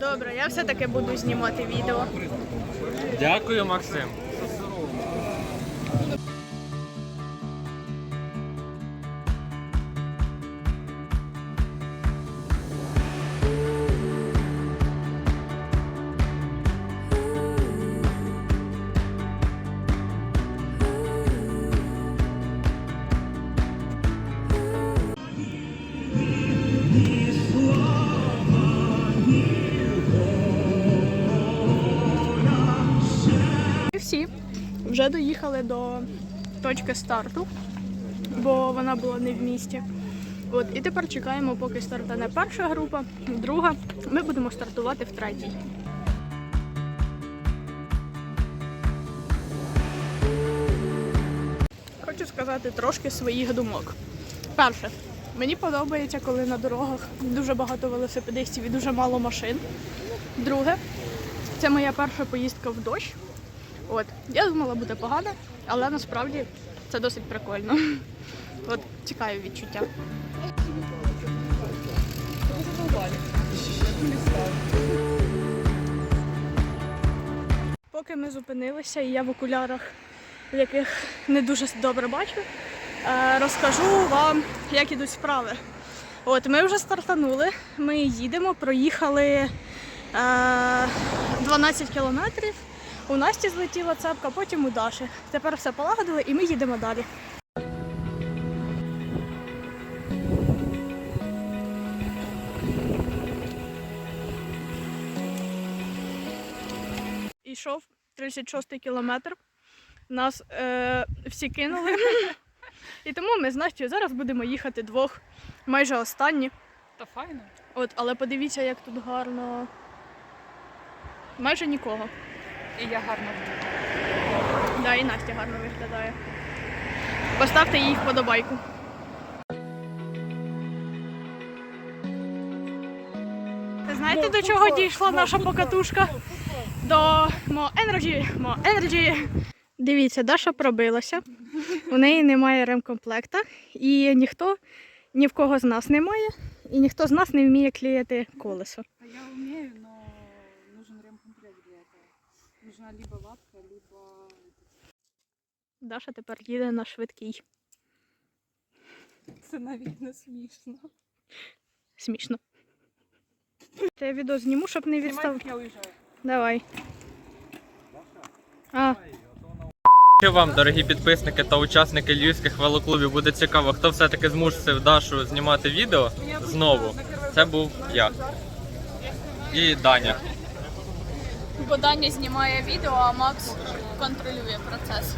Добре, я все-таки буду знімати відео. Дякую, Максим. Вже доїхали до точки старту, бо вона була не в місті. От, і тепер чекаємо, поки стартане перша група, друга. Ми будемо стартувати в третій. Хочу сказати трошки своїх думок. Перше, мені подобається, коли на дорогах дуже багато велосипедистів і дуже мало машин. Друге, це моя перша поїздка в дощ. От, я думала, буде погано, але насправді це досить прикольно. От, цікаві відчуття. Поки ми зупинилися, і я в окулярах, в яких не дуже добре бачу, е, розкажу вам, як ідуть справи. От, ми вже стартанули, ми їдемо, проїхали е, 12 кілометрів. У Насті злетіла цепка, потім у Даші. Тепер все полагодили і ми їдемо далі. Ішов 36-й кілометр. Нас е, всі кинули. І тому ми з Настю зараз будемо їхати двох, майже останні. Та файно. От, але подивіться, як тут гарно. Майже нікого. І я гарно. Да, і Настя гарно виглядає. Поставте їй вподобайку. Знаєте, до чого дійшла наша покатушка? До Мо Energy. Мо Energy. Дивіться, Даша пробилася. У неї немає ремкомплекта. І ніхто, ні в кого з нас немає, і ніхто з нас не вміє клеїти колесо. А я умею, но нужен ремкомплект для этого. Нужна либо лапка, либо... Даша тепер їде на швидкий. Це навіть не смішно. Смішно. Та я відео зніму, щоб не відстав. я уїжджаю. Давай. А, Якщо вам, дорогі підписники та учасники львівських велоклубів, буде цікаво, хто все-таки змусив Дашу знімати відео знову, це був я. І Даня. Бо знімає відео, а Макс контролює процес.